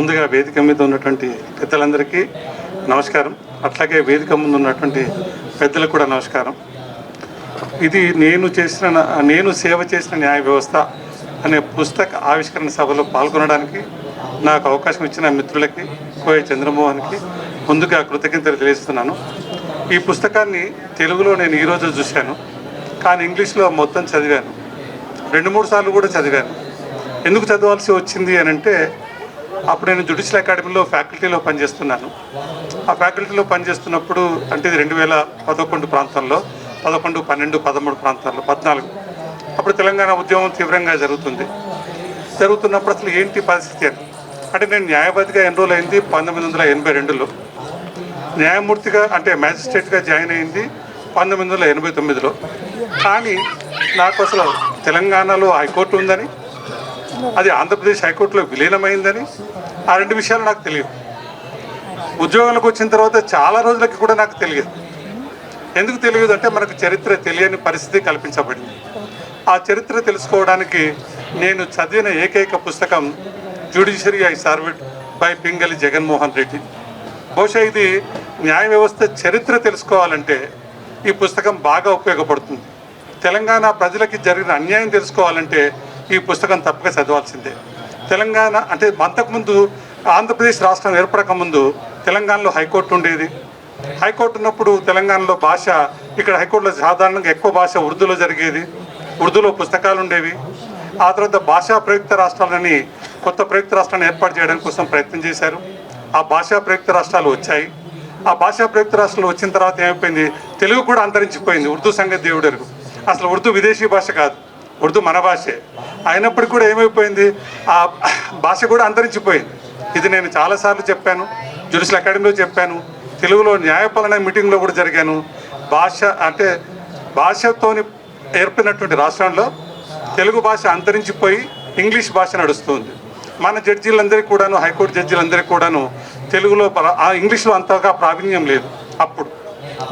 ముందుగా వేదిక మీద ఉన్నటువంటి పెద్దలందరికీ నమస్కారం. అట్లాగే వేదిక ముందు ఉన్నటువంటి పెద్దలకు కూడా నమస్కారం. ఇది నేను చేసిన నేను సేవ చేసిన న్యాయ వ్యవస్థ అనే పుస్తక ఆవిష్కరణ సభలో పాల్గొనడానికి నాకు అవకాశం ఇచ్చిన మిత్రులకి కోయ చంద్రమోహన్కి ముందుగా కృతజ్ఞతలు తెలియజేస్తున్నాను. ఈ పుస్తకాన్ని తెలుగులో నేను ఈరోజు చూశాను. కానీ ఇంగ్లీష్లో మొత్తం చదివాను. రెండు మూడు సార్లు కూడా చదివాను. ఎందుకు చదవాల్సి వచ్చింది అని అంటే అప్పుడు నేను జుడిషియల్ అకాడమీలో ఫ్యాకల్టీలో పనిచేస్తున్నాను. ఆ ఫ్యాకల్టీలో పనిచేస్తున్నప్పుడు అంటే ఇది రెండు వేల పదకొండు ప్రాంతంలో పదకొండు పన్నెండు పదమూడు ప్రాంతాల్లో పద్నాలుగు. అప్పుడు తెలంగాణ ఉద్యమం తీవ్రంగా జరుగుతుంది. జరుగుతున్నప్పుడు అసలు ఏంటి పరిస్థితి అని? అంటే నేను న్యాయవాదిగా ఎన్రోల్ అయింది? పంతొమ్మిది వందల ఎనభై రెండులో. న్యాయమూర్తిగా అంటే మ్యాజిస్ట్రేట్గా జాయిన్ అయింది పంతొమ్మిది వందల ఎనభై తొమ్మిదిలో. కానీ నాకు అసలు తెలంగాణలో హైకోర్టు ఉందని అది ఆంధ్రప్రదేశ్ హైకోర్టులో విలీనమైందని ఆ రెండు విషయాలు నాకు తెలియదు ఉద్యోగంలోకి వచ్చిన తర్వాత చాలా రోజులకి కూడా నాకు తెలియదు. ఎందుకు తెలియదు అంటే మనకు చరిత్ర తెలియని పరిస్థితి కల్పించబడింది. ఆ చరిత్ర తెలుసుకోవడానికి నేను చదివిన ఏకైక పుస్తకం judiciary I served by Pingali Jaganmohan Reddy. బహుశా ఇది న్యాయ వ్యవస్థ చరిత్ర తెలుసుకోవాలంటే ఈ పుస్తకం బాగా ఉపయోగపడుతుంది. తెలంగాణ ప్రజలకి జరిగిన అన్యాయం తెలుసుకోవాలంటే ఈ పుస్తకం తప్పక చదవాల్సిందే. తెలంగాణ అంటే అంతకుముందు ఆంధ్రప్రదేశ్ రాష్ట్రం ఏర్పడక ముందు తెలంగాణలో హైకోర్టు ఉండేది. హైకోర్టు ఉన్నప్పుడు తెలంగాణలో భాష ఇక్కడ హైకోర్టులో సాధారణంగా ఎక్కువ భాష ఉర్దూలో జరిగేది. ఉర్దూలో పుస్తకాలు ఉండేవి. ఆ తర్వాత భాషా ప్రయుక్త రాష్ట్రాలని కొత్త ప్రయుక్త రాష్ట్రాన్ని ఏర్పాటు చేయడం కోసం ప్రయత్నం చేశారు. ఆ భాషా ప్రయుక్త రాష్ట్రాలు వచ్చాయి. ఆ భాషా ప్రయుక్త రాష్ట్రాలు వచ్చిన తర్వాత ఏమైపోయింది? తెలుగు కూడా అంతరించిపోయింది. ఉర్దూ సంగతి దేవుడెరుగు. అసలు ఉర్దూ విదేశీ భాష కాదు. ఉర్దూ మన భాషే. అయినప్పటికీ కూడా ఏమైపోయింది? ఆ భాష కూడా అంతరించిపోయింది. ఇది నేను చాలాసార్లు చెప్పాను. జ్యుడిషియల్ అకాడమీలో చెప్పాను. తెలుగులో న్యాయపాలన మీటింగ్లో కూడా జరిగాను. భాష అంటే భాషతోని ఏర్పడినటువంటి రాష్ట్రంలో తెలుగు భాష అంతరించిపోయి ఇంగ్లీష్ భాష నడుస్తుంది. మన జడ్జీలందరికీ కూడాను హైకోర్టు జడ్జీలందరికీ కూడాను తెలుగులో ఆ ఇంగ్లీష్లో అంతగా ప్రావీణ్యం లేదు అప్పుడు.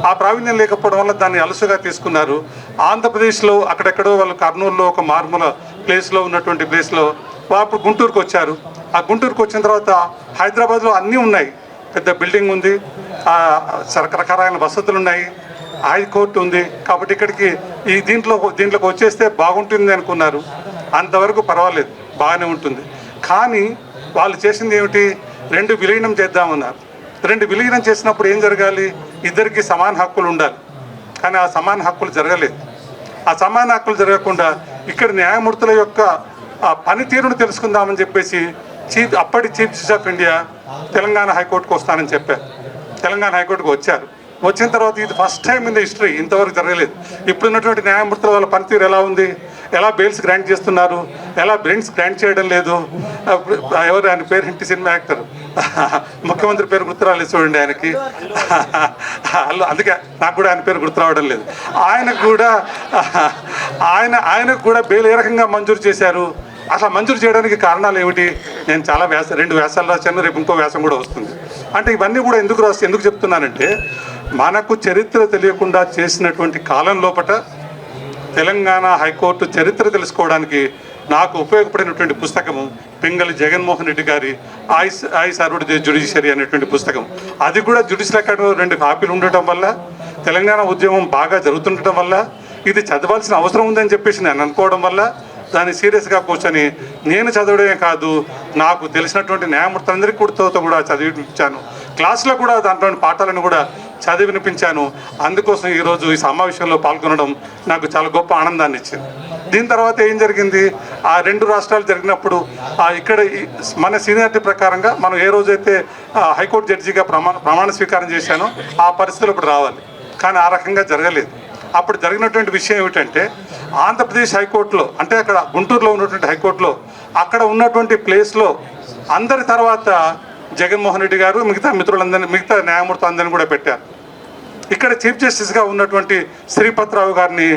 ఆ ప్రావీణ్యం లేకపోవడం వల్ల దాన్ని అలసుగా తీసుకున్నారు. ఆంధ్రప్రదేశ్లో అక్కడెక్కడో వాళ్ళు కర్నూలులో ఒక మార్మూల ప్లేస్లో ఉన్నటువంటి ప్లేస్లో వాళ్ళు అప్పుడు గుంటూరుకు వచ్చారు. ఆ గుంటూరుకు వచ్చిన తర్వాత హైదరాబాద్లో అన్నీ ఉన్నాయి. పెద్ద బిల్డింగ్ ఉంది. ఆ రకరకాలైన వసతులు ఉన్నాయి. హైకోర్టు ఉంది. కాబట్టి ఇక్కడికి ఈ దీంట్లో దీంట్లోకి వచ్చేస్తే బాగుంటుంది అనుకున్నారు. అంతవరకు పర్వాలేదు. బాగానే ఉంటుంది. కానీ వాళ్ళు చేసింది ఏమిటి? రెండు విలీనం చేద్దామన్నారు. రెండు విలీనం చేసినప్పుడు ఏం జరగాలి? ఇద్దరికి సమాన హక్కులు ఉండాలి. కానీ ఆ సమాన హక్కులు జరగలేదు. ఆ సమాన హక్కులు జరగకుండా ఇక్కడ న్యాయమూర్తుల యొక్క ఆ పనితీరును తెలుసుకుందామని చెప్పేసి చీఫ్ అప్పటి chief justice of India Telangana హైకోర్టుకు వస్తానని చెప్పారు. తెలంగాణ హైకోర్టుకు వచ్చారు. వచ్చిన తర్వాత ఇది first time in the history ఇంతవరకు జరగలేదు. ఇప్పుడున్నటువంటి న్యాయమూర్తుల వాళ్ళ పనితీరు ఎలా ఉంది? ఎలా బెయిల్స్ గ్రాంట్ చేస్తున్నారు? ఎలా బెయిల్స్ గ్రాంట్ చేయడం లేదు? ఎవరు ఆయన పేరు? ఇంటి సినిమా యాక్టర్. ముఖ్యమంత్రి పేరు గుర్తురాలేదు చూడండి ఆయనకి. అందుకే నాకు కూడా ఆయన పేరు గుర్తు రావడం లేదు. ఆయనకు కూడా ఆయన ఆయనకు కూడా బెయిల్ ఏ రకంగా మంజూరు చేశారు? అసలు మంజూరు చేయడానికి కారణాలు ఏమిటి? నేను చాలా వ్యాస రెండు వ్యాసాలు రాశాను రేపు ఇంకో వ్యాసం కూడా వస్తుంది. అంటే ఇవన్నీ కూడా ఎందుకు రాసి ఎందుకు చెప్తున్నానంటే మనకు చరిత్ర తెలియకుండా చేసినటువంటి కాలం లోపట తెలంగాణ హైకోర్టు చరిత్ర తెలుసుకోవడానికి నాకు ఉపయోగపడినటువంటి పుస్తకము పింగళి జగన్మోహన్ రెడ్డి గారి ఐస్ ఐ సర్వుడ్ జుడిషియరీ అనేటువంటి పుస్తకం. అది కూడా జుడిషియల్ అకాడమీలో రెండు కాపీలు ఉండటం వల్ల తెలంగాణ ఉద్యమం బాగా జరుగుతుండటం వల్ల ఇది చదవాల్సిన అవసరం ఉందని చెప్పేసి నేను అనుకోవడం వల్ల దాన్ని సీరియస్గా కూర్చొని నేను చదవడమే కాదు నాకు తెలిసినటువంటి న్యాయమూర్తులందరికీ కూడా కూడా చదివించాను. క్లాసులో కూడా దాంట్లోని పాఠాలను కూడా చదివి వినిపించాను. అందుకోసం ఈరోజు ఈ సమావేశంలో పాల్గొనడం నాకు చాలా గొప్ప ఆనందాన్ని ఇచ్చింది. దీని తర్వాత ఏం జరిగింది? ఆ రెండు రాష్ట్రాలు జరిగినప్పుడు ఆ ఇక్కడ మన సీనియారిటీ ప్రకారంగా మనం ఏ రోజైతే హైకోర్టు జడ్జిగా ప్రమాణ ప్రమాణ స్వీకారం చేశానో ఆ పరిస్థితులు ఇప్పుడు రావాలి. కానీ ఆ రకంగా జరగలేదు. అప్పుడు జరిగినటువంటి విషయం ఏమిటంటే ఆంధ్రప్రదేశ్ హైకోర్టులో అంటే అక్కడ గుంటూరులో ఉన్నటువంటి హైకోర్టులో అక్కడ ఉన్నటువంటి ప్లేస్లో అందరి తర్వాత జగన్మోహన్ రెడ్డి గారు మిగతా మిత్రులందరినీ మిగతా న్యాయమూర్తి అందరినీ కూడా పెట్టారు. ఇక్కడ చీఫ్ జస్టిస్గా ఉన్నటువంటి శ్రీపత్రావు గారిని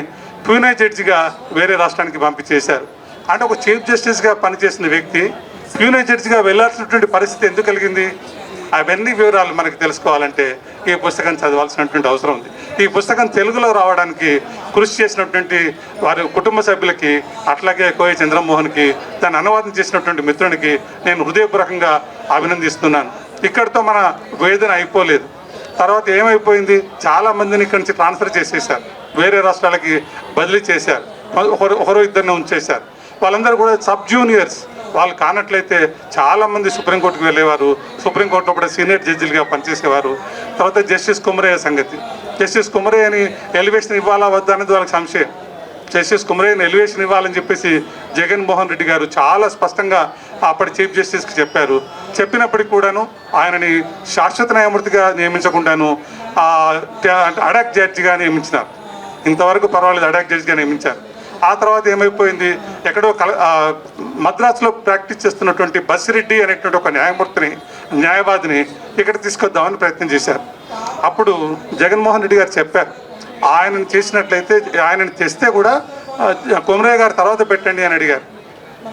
పూణే జడ్జిగా వేరే రాష్ట్రానికి పంపించేశారు. అంటే ఒక చీఫ్ జస్టిస్గా పనిచేసిన వ్యక్తి పూణే జడ్జిగా వెళ్ళాల్సినటువంటి పరిస్థితి ఎందుకు కలిగింది? అవన్నీ వివరాలు మనకి తెలుసుకోవాలంటే ఈ పుస్తకం చదవాల్సినటువంటి అవసరం ఉంది. ఈ పుస్తకం తెలుగులో రావడానికి కృషి చేసినటువంటి వారి కుటుంబ సభ్యులకి అట్లాగే కోయ చంద్రమోహన్కి దాన్ని అనువాదం చేసినటువంటి మిత్రునికి నేను హృదయపూర్వకంగా అభినందిస్తున్నాను. ఇక్కడితో మన వేదన అయిపోలేదు. తర్వాత ఏమైపోయింది? చాలా మందిని ఇక్కడి నుంచి ట్రాన్స్ఫర్ చేసేసారు వేరే రాష్ట్రాలకి బదిలీ చేశారు. ఒకరు ఒకరు ఇద్దరిని ఉంచేశారు. వాళ్ళందరూ కూడా సబ్ జూనియర్స్. వాళ్ళు కానట్లయితే చాలామంది సుప్రీంకోర్టుకు వెళ్ళేవారు. సుప్రీంకోర్టులో కూడా సీనియర్ జడ్జిలుగా పనిచేసేవారు. తర్వాత జస్టిస్ కుమరయ్య సంగతి. జస్టిస్ కుమరయ్యని ఎలివేషన్ ఇవ్వాలా వద్దా అనేది వాళ్ళకి సంశయం. జస్టిస్ కుమరయ్యని ఎలివేషన్ ఇవ్వాలని చెప్పేసి జగన్మోహన్ రెడ్డి గారు చాలా స్పష్టంగా అప్పటి చీఫ్ జస్టిస్కి చెప్పారు. చెప్పినప్పటికి కూడాను ఆయనని శాశ్వత న్యాయమూర్తిగా నియమించకుండాను అంటే అడాక్ జడ్జిగా నియమించినారు. ఇంతవరకు పర్వాలేదు అడాక్ జడ్జిగా నియమించారు. ఆ తర్వాత ఏమైపోయింది? ఎక్కడో కల మద్రాసులో ప్రాక్టీస్ చేస్తున్నటువంటి బసిరెడ్డి అనేటువంటి ఒక న్యాయమూర్తిని న్యాయవాదిని ఇక్కడ తీసుకొద్దామని ప్రయత్నం చేశారు. అప్పుడు జగన్మోహన్ రెడ్డి గారు చెప్పారు ఆయనను చేసినట్లయితే ఆయనను చేస్తే కూడా ఆ, కొమరయ్య గారు తర్వాత పెట్టండి అని అడిగారు.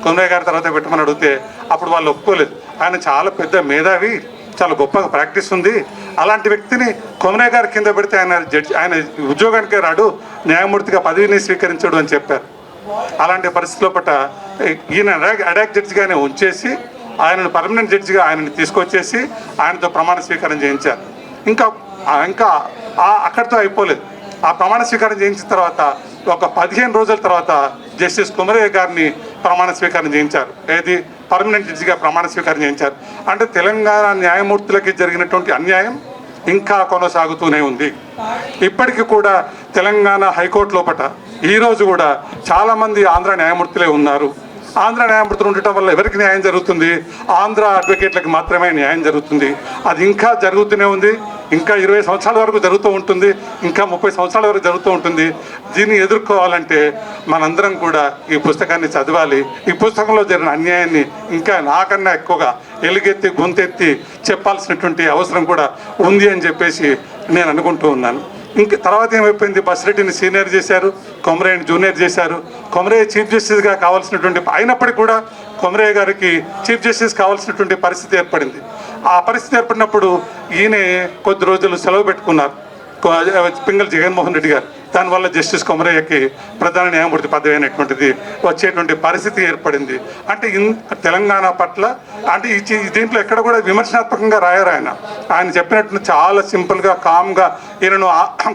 కొమరయ్య గారి తర్వాత పెట్టమని అడిగితే అప్పుడు వాళ్ళు ఒప్పుకోలేదు. ఆయన చాలా పెద్ద మేధావి. చాలా గొప్పగా ప్రాక్టీస్ ఉంది. అలాంటి వ్యక్తిని కొమరే గారి కింద పెడితే ఆయన జడ్జి ఆయన ఉద్యోగానికే రాడు న్యాయమూర్తిగా పదవిని స్వీకరించడు అని చెప్పారు. అలాంటి పరిస్థితిలో పట్ల ఈయన అడాక్ జడ్జిగానే ఉంచేసి ఆయనను పర్మనెంట్ జడ్జిగా ఆయనని తీసుకొచ్చేసి ఆయనతో ప్రమాణ స్వీకారం చేయించారు. ఇంకా ఇంకా ఆ- అక్కడితో అయిపోలేదు. ఆ ప్రమాణ స్వీకారం చేయించిన తర్వాత ఒక పదిహేను రోజుల తర్వాత జస్టిస్ కుమరయ్య గారిని ప్రమాణ స్వీకారం చేయించారు. ఏది? పర్మనెంట్ జడ్జిగా ప్రమాణ స్వీకారం చేయించారు. అంటే తెలంగాణ న్యాయమూర్తులకి జరిగినటువంటి అన్యాయం ఇంకా కొనసాగుతూనే ఉంది. ఇప్పటికీ కూడా తెలంగాణ హైకోర్టు లోపట ఈరోజు కూడా చాలామంది ఆంధ్ర న్యాయమూర్తులే ఉన్నారు. ఆంధ్ర న్యాయమూర్తులు ఉండటం వల్ల ఎవరికి న్యాయం జరుగుతుంది? ఆంధ్ర అడ్వకేట్లకు మాత్రమే న్యాయం జరుగుతుంది. అది ఇంకా జరుగుతూనే ఉంది. ఇంకా ఇరవై సంవత్సరాల వరకు జరుగుతూ ఉంటుంది ఇంకా ముప్పై సంవత్సరాల వరకు జరుగుతూ ఉంటుంది. దీన్ని ఎదుర్కోవాలంటే మనందరం కూడా ఈ పుస్తకాన్ని చదవాలి. ఈ పుస్తకంలో జరిగిన అన్యాయాన్ని ఇంకా నాకన్నా ఎక్కువగా ఎలుగెత్తి గొంతెత్తి చెప్పాల్సినటువంటి అవసరం కూడా ఉంది అని చెప్పేసి నేను అనుకుంటూ ఉన్నాను. ఇంక తర్వాత ఏమైపోయింది? బస్రెడ్డిని సీనియర్ చేశారు కొమరయ్యని జూనియర్ చేశారు. కొమరయ్య చీఫ్ జస్టిస్గా కావాల్సినటువంటి అయినప్పటికీ కూడా కొమరయ్య గారికి చీఫ్ జస్టిస్ కావాల్సినటువంటి పరిస్థితి ఏర్పడింది. ఆ పరిస్థితి ఏర్పడినప్పుడు ఈయన కొద్ది రోజులు సెలవు పెట్టుకున్నారు. పింగల్ పింగళ జగన్మోహన్ రెడ్డి గారు. దానివల్ల జస్టిస్ కొమరయ్యకి ప్రధాన న్యాయమూర్తి పదవి అయినటువంటిది వచ్చేటువంటి పరిస్థితి ఏర్పడింది. అంటే ఇన్ తెలంగాణ పట్ల అంటే ఈ దీంట్లో ఎక్కడ కూడా విమర్శనాత్మకంగా రాయారు ఆయన. ఆయన చెప్పినట్టు చాలా సింపుల్గా కామ్గా ఈయనను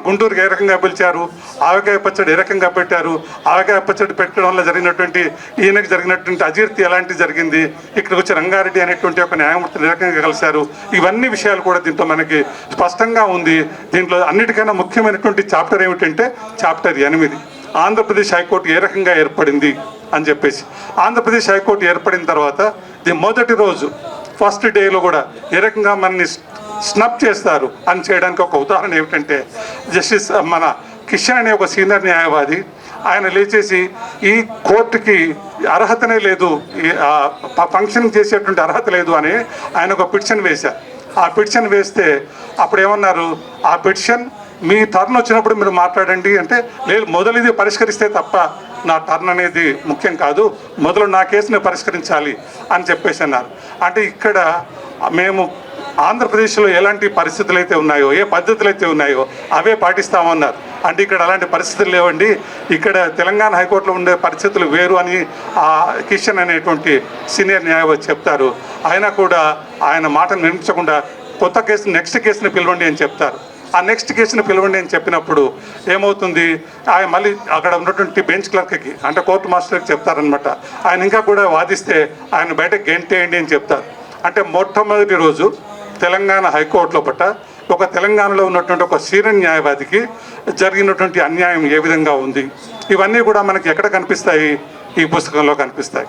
గుంటూరుకి ఏ రకంగా పిలిచారు? ఆవకాయ పచ్చడి ఏ రకంగా పెట్టారు? ఆవకాయ పచ్చడి పెట్టడం వల్ల జరిగినటువంటి ఈయనకి జరిగినటువంటి అజీర్తి ఎలాంటి జరిగింది? ఇక్కడికి వచ్చి రంగారెడ్డి అనేటువంటి ఒక న్యాయమూర్తిని ఏ రకంగా కలిశారు? ఇవన్నీ విషయాలు కూడా దీంట్లో మనకి స్పష్టంగా ఉంది. దీంట్లో అన్నిటికన్నా ముఖ్యమైనటువంటి చాప్టర్ ఏమిటంటే చాప్టర్ ఎనిమిది. ఆంధ్రప్రదేశ్ హైకోర్టు ఏ రకంగా ఏర్పడింది అని చెప్పేసి. ఆంధ్రప్రదేశ్ హైకోర్టు ఏర్పడిన తర్వాత ది మొదటి రోజు ఫస్ట్ డేలో కూడా ఏ రకంగా మనని స్నప్ చేస్తారు అని చేయడానికి ఒక ఉదాహరణ ఏమిటంటే జస్టిస్ మన కిషన్ అనే ఒక సీనియర్ న్యాయవాది ఆయన లేచేసి ఈ కోర్టుకి అర్హతనే లేదు ఫంక్షన్ చేసేటువంటి అర్హత లేదు అని ఆయన ఒక పిటిషన్ వేశారు. ఆ పిటిషన్ వేస్తే అప్పుడు ఏమన్నారు? ఆ పిటిషన్ మీ టర్న్ వచ్చినప్పుడు మీరు మాట్లాడండి అంటే లేదు మొదలు ఇది పరిష్కరిస్తే తప్ప నా టర్న్ అనేది ముఖ్యం కాదు. మొదలు నా కేసుని పరిష్కరించాలి అని చెప్పేసి అన్నారు. అంటే ఇక్కడ మేము ఆంధ్రప్రదేశ్లో ఎలాంటి పరిస్థితులు అయితే ఉన్నాయో ఏ పద్ధతులు అయితే ఉన్నాయో అవే పాటిస్తామన్నారు అంటే ఇక్కడ అలాంటి పరిస్థితులు లేవండి. ఇక్కడ తెలంగాణ హైకోర్టులో ఉండే పరిస్థితులు వేరు అని ఆ కిషన్ అనేటువంటి సీనియర్ న్యాయవాది చెప్తారు. అయినా కూడా ఆయన మాటను వినిపించకుండా కొత్త కేసు నెక్స్ట్ కేసుని పిలవండి అని చెప్తారు. ఆ నెక్స్ట్ కేసును పిలవండి అని చెప్పినప్పుడు ఏమవుతుంది? ఆయన మళ్ళీ అక్కడ ఉన్నటువంటి బెంచ్ క్లర్క్కి అంటే కోర్టు మాస్టర్కి చెప్తారనమాట ఆయన ఇంకా కూడా వాదిస్తే ఆయన బయట గెంటేయండి అని చెప్తారు. అంటే మొట్టమొదటి రోజు తెలంగాణ హైకోర్టులో పట్ట ఒక తెలంగాణలో ఉన్నటువంటి ఒక సీనియర్ న్యాయవాదికి జరిగినటువంటి అన్యాయం ఏ విధంగా ఉంది? ఇవన్నీ కూడా మనకి ఎక్కడ కనిపిస్తాయి? ఈ పుస్తకంలో కనిపిస్తాయి.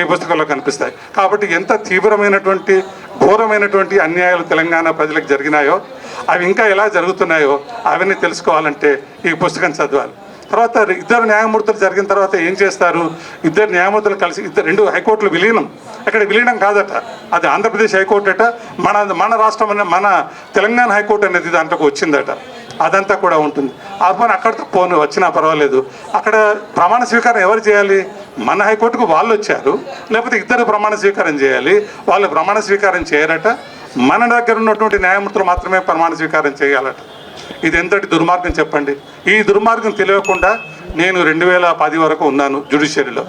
ఈ పుస్తకంలో కనిపిస్తాయి. కాబట్టి ఎంత తీవ్రమైనటువంటి ఘోరమైనటువంటి అన్యాయాలు తెలంగాణ ప్రజలకు జరిగినాయో అవి ఇంకా ఎలా జరుగుతున్నాయో అవన్నీ తెలుసుకోవాలంటే ఈ పుస్తకం చదవాలి. తర్వాత ఇద్దరు న్యాయమూర్తులు జరిగిన తర్వాత ఏం చేస్తారు? ఇద్దరు న్యాయమూర్తులు కలిసి ఇద్దరు రెండు హైకోర్టులు విలీనం. అక్కడ విలీనం కాదట. అది ఆంధ్రప్రదేశ్ హైకోర్టు అట. మన మన రాష్ట్రం అనే మన తెలంగాణ హైకోర్టు అనేది దాంట్లోకి వచ్చిందట. అదంతా కూడా ఉంటుంది. ఆ పని అక్కడితో పోను వచ్చినా పర్వాలేదు. అక్కడ ప్రమాణ స్వీకారం ఎవరు చేయాలి? మన హైకోర్టుకు వాళ్ళు వచ్చారు. లేకపోతే ఇద్దరు ప్రమాణ స్వీకారం చేయాలి. వాళ్ళు ప్రమాణ స్వీకారం చేయరట. మన దగ్గర ఉన్నటువంటి న్యాయమూర్తులు మాత్రమే ప్రమాణ స్వీకారం చేయాలట. ఇది ఎంతటి దుర్మార్గం చెప్పండి. ఈ దుర్మార్గం తెలియకుండా నేను రెండు వేల పది వరకు ఉన్నాను జ్యుడిషియరీలో.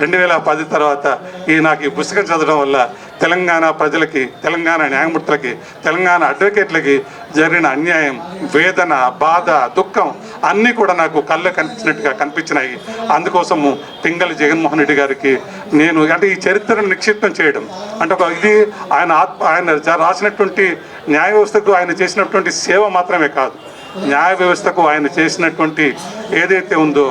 రెండు వేల పది తర్వాత ఈ నాకు ఈ పుస్తకం చదవడం వల్ల తెలంగాణ ప్రజలకి తెలంగాణ న్యాయమూర్తులకి తెలంగాణ అడ్వకేట్లకి జరిగిన అన్యాయం వేదన బాధ దుఃఖం అన్నీ కూడా నాకు కళ్ళు కనిపించినట్టుగా కనిపించినాయి. అందుకోసము పింగళి జగన్మోహన్ రెడ్డి గారికి నేను అంటే ఈ చరిత్రను నిక్షిప్తం చేయడం. అంటే ఒక ఇది ఆయన ఆత్మ ఆయన రాసినటువంటి న్యాయ వ్యవస్థకు ఆయన చేసినటువంటి సేవ మాత్రమే కాదు. న్యాయ వ్యవస్థకు ఆయన చేసినటువంటి ఏదైతే ఉందో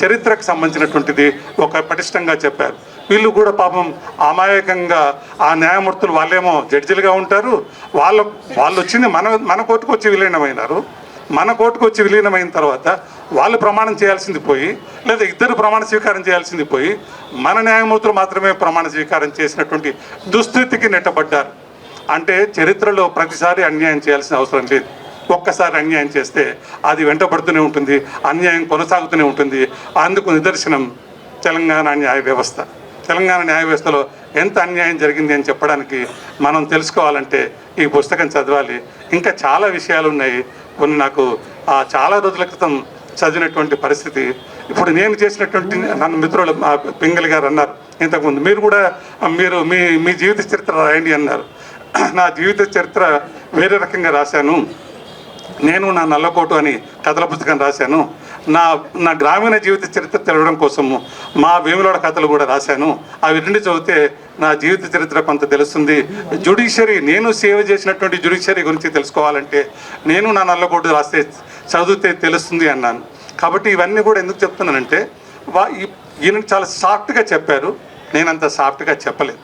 చరిత్రకు సంబంధించినటువంటిది ఒక పటిష్టంగా చెప్పారు. వీళ్ళు కూడా పాపం అమాయకంగా ఆ న్యాయమూర్తులు వాళ్ళేమో జడ్జిలుగా ఉంటారు. వాళ్ళ వాళ్ళు వచ్చింది మన మన కోర్టుకు వచ్చి విలీనమైనారు. మన కోర్టుకు వచ్చి విలీనమైన తర్వాత వాళ్ళు ప్రమాణం చేయాల్సింది పోయి లేదా ఇద్దరు ప్రమాణ స్వీకారం చేయాల్సింది పోయి మన న్యాయమూర్తులు మాత్రమే ప్రమాణ స్వీకారం చేసినటువంటి దుస్థితికి నెట్టబడ్డారు. అంటే చరిత్రలో ప్రతిసారి అన్యాయం చేయాల్సిన అవసరం లేదు. ఒక్కసారి అన్యాయం చేస్తే అది వెంటబడుతూనే ఉంటుంది అన్యాయం కొనసాగుతూనే ఉంటుంది. అందుకు నిదర్శనం తెలంగాణ న్యాయ వ్యవస్థ. తెలంగాణ న్యాయ వ్యవస్థలో ఎంత అన్యాయం జరిగింది అని చెప్పడానికి మనం తెలుసుకోవాలంటే ఈ పుస్తకం చదవాలి. ఇంకా చాలా విషయాలు ఉన్నాయి. కొన్ని నాకు ఆ చాలా రోజుల క్రితం చదివినటువంటి పరిస్థితి. ఇప్పుడు నేను చేసినటువంటి నన్ను మిత్రులు పింగలి గారు అన్నారు ఇంతకుముందు. మీరు కూడా మీరు మీ మీ జీవిత చరిత్ర రాయండి అన్నారు. నా జీవిత చరిత్ర వేరే రకంగా రాశాను. నేను నా నల్లకోటు అని కథల పుస్తకం రాశాను. నా నా గ్రామీణ జీవిత చరిత్ర తెలవడం కోసము మా భీములోడ కథలు కూడా రాశాను. అవి రెండు చదివితే నా జీవిత చరిత్ర కొంత తెలుస్తుంది. జుడిషియరీ నేను సేవ చేసినటువంటి జుడిషియరీ గురించి తెలుసుకోవాలంటే నేను నా నల్లగొడ్డు రాస్తే చదివితే తెలుస్తుంది అన్నాను. కాబట్టి ఇవన్నీ కూడా ఎందుకు చెప్తున్నానంటే వా ఈయన చాలా సాఫ్ట్గా చెప్పారు. నేనంత సాఫ్ట్గా చెప్పలేదు.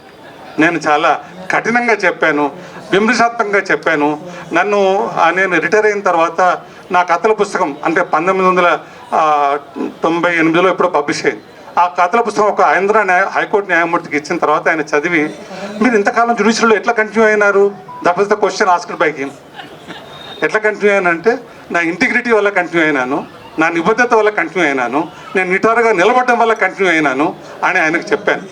నేను చాలా కఠినంగా చెప్పాను. విమృశాత్మకంగా చెప్పాను. నన్ను నేను రిటైర్ అయిన తర్వాత నా కథల పుస్తకం అంటే పంతొమ్మిది వందల తొంభై ఎనిమిదిలో ఎప్పుడో పబ్లిష్ అయింది. ఆ కథల పుస్తకం ఒక ఆంధ్ర న్యాయ హైకోర్టు న్యాయమూర్తికి ఇచ్చిన తర్వాత ఆయన చదివి మీరు ఇంతకాలం జుడిషియల్లో ఎట్లా కంటిన్యూ అయినారు? That was the question asked by him ఎట్లా కంటిన్యూ అయ్యానంటే నా ఇంటిగ్రిటీ వల్ల కంటిన్యూ అయినాను. నా నిబద్ధత వల్ల కంటిన్యూ అయినాను. నేను నిటారుగా నిలబడడం వల్ల కంటిన్యూ అయినాను అని ఆయనకు చెప్పాను.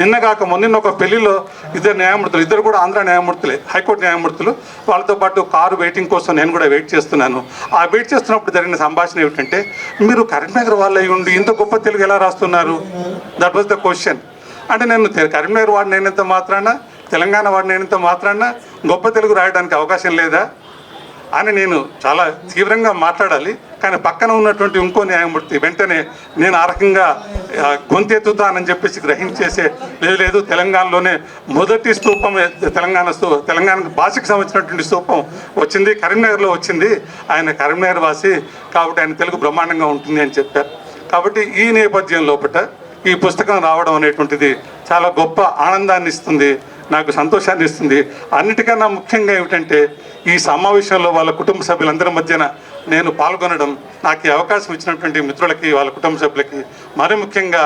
నిన్న కాక మొన్న ఒక పెళ్ళిలో ఇద్దరు న్యాయమూర్తులు ఇద్దరు కూడా ఆంధ్ర న్యాయమూర్తులే హైకోర్టు న్యాయమూర్తులు. వాళ్ళతో పాటు కారు వెయిటింగ్ కోసం నేను కూడా వెయిట్ చేస్తున్నాను. ఆ వెయిట్ చేస్తున్నప్పుడు జరిగిన సంభాషణ ఏమిటంటే మీరు కరీంనగర్ వాళ్ళు అయి ఉండి ఇంత గొప్ప తెలుగు ఎలా రాస్తున్నారు? దట్ వాజ్ ద క్వశ్చన్ అంటే నేను కరీంనగర్ వాడిని అయినంత మాత్రాన తెలంగాణ వాడిని అయినంత మాత్రాన గొప్ప తెలుగు రాయడానికి అవకాశం లేదా? అని నేను చాలా తీవ్రంగా మాట్లాడాలి. కానీ పక్కన ఉన్నటువంటి ఇంకో న్యాయమూర్తి వెంటనే నేను ఆ రకంగా గొంతెత్తుతానని చెప్పేసి గ్రహించేసే లేదు లేదు. తెలంగాణలోనే మొదటి స్తూపం తెలంగాణ స్తూ తెలంగాణ భాషకు సంబంధించినటువంటి స్తూపం వచ్చింది కరీంనగర్లో వచ్చింది. ఆయన కరీంనగర్ వాసి కాబట్టి ఆయన తెలుగు బ్రహ్మాండంగా ఉంటుంది అని చెప్పారు. కాబట్టి ఈ నేపథ్యం లోపల ఈ పుస్తకం రావడం అనేటువంటిది చాలా గొప్ప ఆనందాన్ని ఇస్తుంది నాకు సంతోషాన్ని ఇస్తుంది. అన్నిటికన్నా ముఖ్యంగా ఏమిటంటే ఈ సమావేశంలో వాళ్ళ కుటుంబ సభ్యులందరి మధ్యన నేను పాల్గొనడం నాకు ఈ అవకాశం ఇచ్చినటువంటి మిత్రులకి వాళ్ళ కుటుంబ సభ్యులకి మరీ ముఖ్యంగా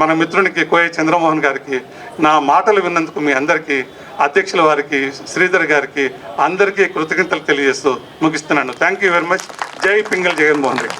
మన మిత్రునికి కోయ చంద్రమోహన్ గారికి నా మాటలు విన్నందుకు మీ అందరికీ అధ్యక్షుల వారికి శ్రీధర్ గారికి అందరికీ కృతజ్ఞతలు తెలియజేస్తూ ముగిస్తున్నాను. థ్యాంక్ యూ వెరీ మచ్ జై పింగల్ జగన్మోహన్ రెడ్డి.